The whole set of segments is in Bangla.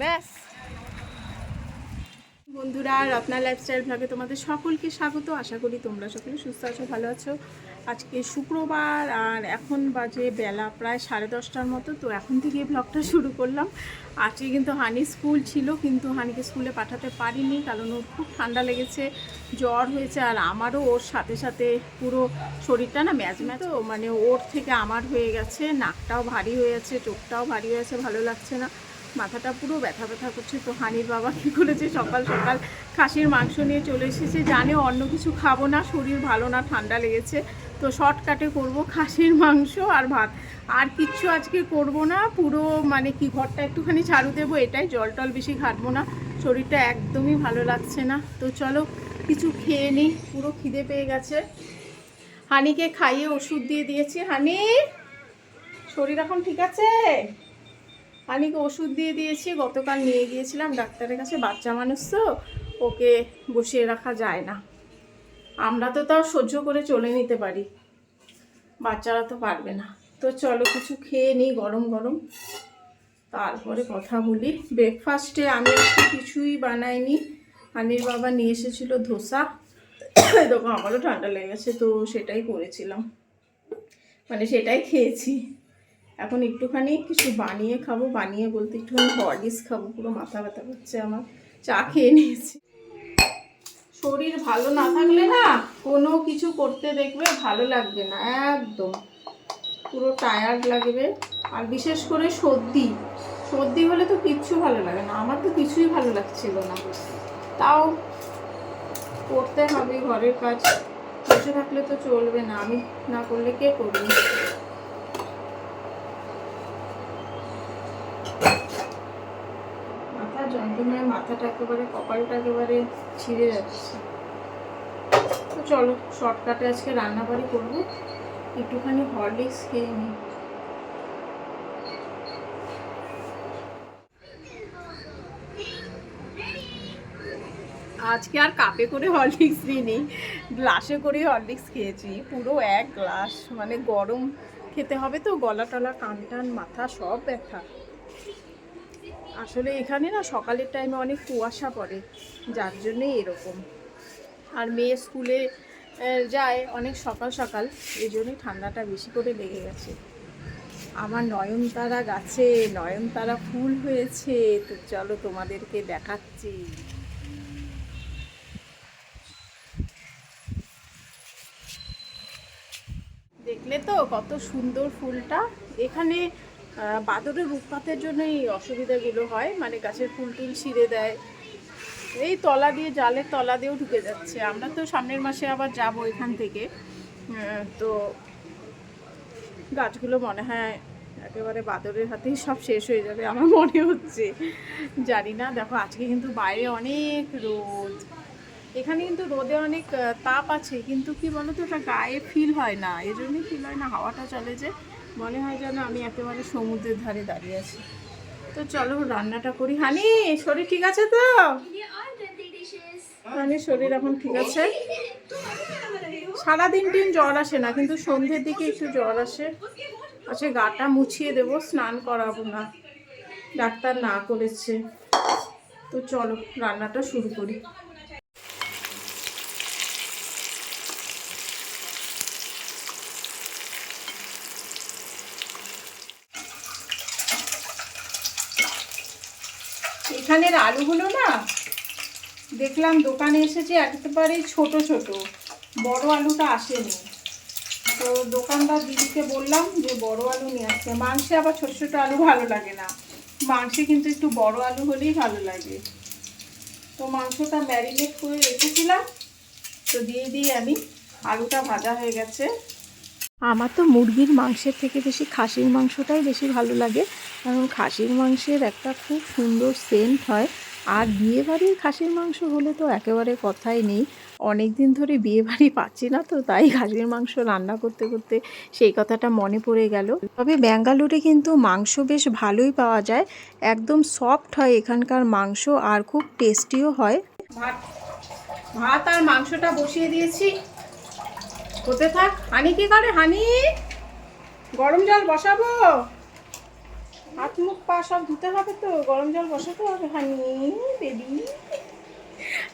ব্যাস। বন্ধুরা রত্না লাইফস্টাইল ব্লগে তোমাদের সকলকে স্বাগত। আশা করি তোমরা সকলে সুস্থ আছো, ভালো আছো। আজকে শুক্রবার, আর এখন বাজে বেলা প্রায় সাড়ে দশটার মতো। তো এখন থেকে ব্লগটা শুরু করলাম। আজকে কিন্তু হানি স্কুল ছিল, কিন্তু হানিকে স্কুলে পাঠাতে পারিনি, কারণ ওর খুব ঠান্ডা লেগেছে, জ্বর হয়েছে, আর আমারও ওর সাথে সাথে পুরো শরীরটা না ম্যাজ তো মানে ওর থেকে আমার হয়ে গেছে, নাকটাও ভারী হয়ে আছে, চোখটাও ভারী হয়ে আছে, ভালো লাগছে না। মাথাটা পুরো ব্যথা ব্যথা করছে। তো হানির বাবা কী করেছে? সকাল সকাল খাসির মাংস নিয়ে চলে এসেছে। জানে অন্য কিছু খাব না, শরীর ভালো না, ঠান্ডা লেগেছে। তো শর্টকাটে করব খাসির মাংস আর ভাত। আর কিচ্ছু আজকে করব না, পুরো মানে কি ঘরটা একটুখানি ঝাড়ু দেবো, এটাই। জল টল বেশি ঘাটবো না, শরীরটা একদমই ভালো লাগছে না। তো চলো, কিছু খেয়ে নিই পুরো খিদে পেয়ে গেছে। হানিকে খাইয়ে ওষুধ দিয়ে দিয়েছি। হানি, শরীর এখন ঠিক আছে? হানিকে ওষুধ দিয়ে দিয়েছি? গতকাল নিয়ে গিয়েছিলাম ডাক্তারের কাছে, বাচ্চা মানুষ তো, ওকে বসিয়ে রাখা যায় না। আমরা তো তাও সহ্য করে চলে নিতে পারি। বাচ্চারা তো পারবে না। তো চলো কিছু খেয়ে নিই গরম গরম। তারপরে কথা বলি। ব্রেকফাস্টে আমি কিছুই বানাইনি। হানির বাবা নিয়ে এসেছিল ধোসা। দেখো, আমারও ঠান্ডা লেগেছে, তো সেটাই করেছিলাম। মানে সেটাই খেয়েছি। এখন একটুখানি কিছু বানিয়ে খাব, বানিয়ে বলতে একটুখানি হরলিক্স খাব, পুরো মাথা ব্যথা করছে আমার। চা খেয়ে নিয়েছি। শরীর ভালো না থাকলে না কোনো কিছু করতে দেখবে ভালো লাগবে না, একদম। পুরো টায়ার্ড লাগবে। আর বিশেষ করে সর্দি। সর্দি হলে তো কিচ্ছু ভালো লাগে না, আমার তো কিছুই ভালো লাগছিল না। তাও করতে হবে ঘরের কাজ। বসে থাকলে তো চলবে না, আমি না করলে কে করবে? যন্ত্রণায় মাথাটা একেবারে, কপালটা একেবারে ছিঁড়ে যাচ্ছে। তো চলো শর্টকাটে আজকে রান্নাবাড়ি করব। একটুখানি হরলিক্স খেয়ে নিই। আজকে আর কাপে করে হরলিক্স দিইনি, গ্লাসে করে হরলিক্স খেয়েছি। পুরো এক গ্লাস মানে গরম খেতে হবে তো, গলা টলা কান টান, মাথা সব ব্যথা। আসলে এখানে না সকালের টাইমে অনেক কুয়াশা পড়ে, যার জন্যে এরকম। আর মেয়ে স্কুলে যায় অনেক সকাল সকাল, এই জন্যই ঠান্ডাটা বেশি করে লেগে গেছে। আমার নয়নতারা গাছে, নয়নতারা ফুল হয়েছে, তো চলো তোমাদেরকে দেখাচ্ছি। দেখলে তো কত সুন্দর ফুলটা। এখানে বাদরের উৎপাতের জন্য এই অসুবিধাগুলো হয়। মানে গাছের ফুল টুল ছিঁড়ে দেয়। এই তলা দিয়ে, জালের তলা দিয়েও ঢুকে যাচ্ছে। আমরা তো সামনের মাসে আবার যাব এখান থেকে। তো গাছগুলো মনে হয় একেবারে বাদরের হাতেই সব শেষ হয়ে যাবে আমার মনে হচ্ছে। জানি না। দেখো, আজকে কিন্তু বাইরে অনেক রোদ। এখানে কিন্তু রোদে অনেক তাপ আছে। কিন্তু কি বলতো, ওটা গায়ে ফিল হয় না। এই জন্যই ফিল হয় না। হাওয়াটা চলে যে মনে হয় যেন আমি একেবারে সমুদ্রের ধারে দাঁড়িয়ে আছি। তো চলো রান্নাটা করি। হানি, শরীর ঠিক আছে তো? হানির শরীর এখন ঠিক আছে। সারাদিন টিন জ্বর আসে না, কিন্তু সন্ধ্যের দিকে একটু জ্বর আসে। আচ্ছা গাটা মুছিয়ে দেবো, স্নান করাবো না। ডাক্তার না করেছে। তো চলো, রান্নাটা শুরু করি। এখানের আলুগুলো না? দেখলাম দোকানে এসেছে একেবারেই ছোট ছোট। বড় আলুটা আসেনি। তো দোকানদার দিদিকে বললাম যে, বড় আলু নিয়ে আসতে। মাংসে আবার ছোট ছোট আলু ভালো লাগে না। মাংসে কিন্তু একটু বড় আলু হলেই ভালো লাগে। তো মাংসটা ম্যারিনেট করে রেখেছিলাম। তো দিয়ে দিয়ে আমি আলুটা ভাজা হয়ে গেছে। আমার তো মুরগির মাংসের থেকে বেশি খাসির মাংসটাই বেশি ভালো লাগে। কারণ খাসির মাংসের একটা খুব সুন্দর সেন্ট হয়। আর বিয়েবাড়ির খাসির মাংস হলে তো একেবারে কথাই নেই। অনেক দিন ধরে বিয়েবাড়ি পাচ্ছি না তো, তাই খাসির মাংস রান্না করতে করতে সেই কথাটা মনে পড়ে গেল। তবে ব্যাঙ্গালোরে কিন্তু মাংস বেশ ভালোই পাওয়া যায়। একদম সফট হয় এখানকার মাংস আর খুব টেস্টিও হয়। ভাত আর মাংসটা বসিয়ে দিয়েছি। হতে থাক? হানি কি করে? হানি? গরম জল বসাবো? হাত মুখ পা সব ধুতে হবে তো, গরম জল বসাতে হবে। হানি বেবি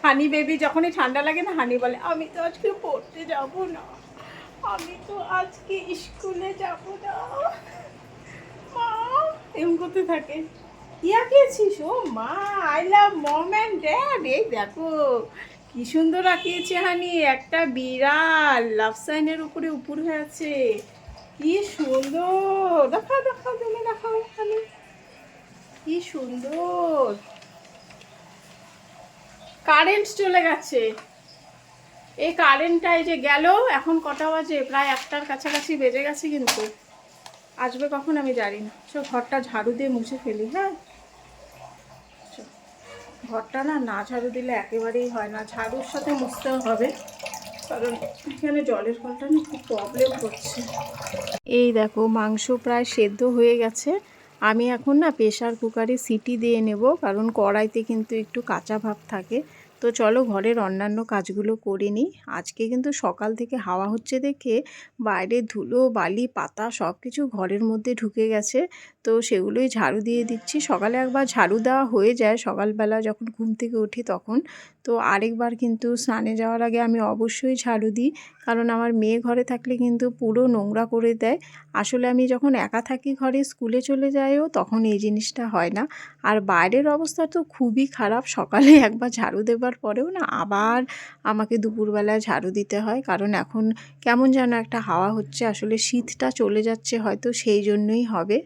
হানি বেবি যখনই ঠান্ডা লাগে না, হানি বলে, আমি তো আজকে পড়তে যাব না। আমি তো আজকে স্কুলে যাব না। মা এরকম করতে থাকে। ইয়া খেয়েছিস ও মা I love mom and dad এই দেখো কি সুন্দর আঁকিয়েছে হানি, একটা বিড়াল। লাভ সাইনের উপরে উপর হয়ে আছে। কি সুন্দর। দেখাও দেখাও তুমি দেখাও হানি। কি সুন্দর। কারেন্ট চলে গেছে। এই কারেন্টটা এই যে গেল, এখন কটা বাজে? প্রায় একটার কাছাকাছি বেজে গেছে কিন্তু। আসবে কখন আমি জানি না। চো ঘরটা ঝাড়ু দিয়ে মুছে ফেলি হ্যাঁ? ঘরটা না না ঝাড়ু দিলে একেবারেই হয় না। ঝাড়ুর সাথে মুছতেও হবে, কারণ এখানে জলের কলটা না খুব প্রবলেম করছে। এই দেখো, মাংস প্রায় সেদ্ধ হয়ে গেছে। আমি এখন না প্রেশার কুকারে সিটি দিয়ে নেব, কারণ কড়াইতে কিন্তু একটু কাঁচা ভাব থাকে। তো চলো ঘরের অন্যান্য কাজগুলো করে নিই। আজকে কিন্তু সকাল থেকে হাওয়া হচ্ছে দেখে বাইরে ধুলো, বালি, পাতা সব কিছু ঘরের মধ্যে ঢুকে গেছে। তো সেগুলোই ঝাড়ু দিয়ে দিচ্ছি। সকালে একবার ঝাড়ু দেওয়া হয়ে যায় সকালবেলা যখন ঘুম থেকে উঠি তখন। তো আরেকবার কিন্তু স্নানে যাওয়ার আগে আমি অবশ্যই ঝাড়ু দিই। কারণ আমার মেয়ে ঘরে থাকলে কিন্তু পুরো নোংরা করে দেয়। আসলে আমি যখন একা থাকি ঘরে স্কুলে চলে যাইও তখন এই জিনিসটা হয় না। আর বাইরের অবস্থা তো খুবই খারাপ। সকালে একবার ঝাড়ু দেবার পরেও না আবার আমাকে দুপুরবেলায় ঝাড়ু দিতে হয়। কারণ এখন কেমন যেন একটা হাওয়া হচ্ছে, আসলে শীতটা চলে যাচ্ছে হয়তো সেই জন্যই হবে।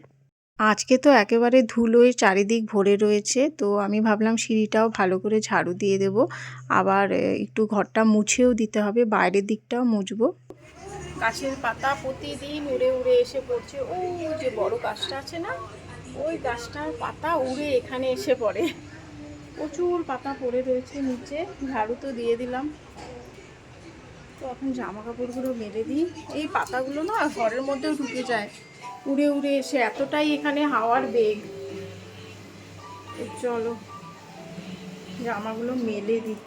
আজকে তো একেবারে ধুলোয় চারিদিক ভরে রয়েছে, তো আমি ভাবলাম সিঁড়িটাও ভালো করে ঝাড়ু দিয়ে দেব। আবার একটু ঘরটা মুছেও দিতে হবে, বাইরের দিকটাও মুছবো। গাছের পাতা প্রতিদিন উড়ে উড়ে এসে পড়ছে। ওই যে বড় গাছটা আছে না? ওই গাছটার পাতা উড়ে এখানে এসে পড়ে। প্রচুর পাতা পড়ে রয়েছে নিচে, ঝাড়ু তো দিয়ে দিলাম। তো এখন জামা কাপড়গুলো মেলে দিই। এই পাতাগুলো না ঘরের মধ্যেও ঢুকে যায়। উড়ে উড়ে এসে এতটাই এখানে হাওয়ার বেগ। চলো, জামাগুলো মেলে দিই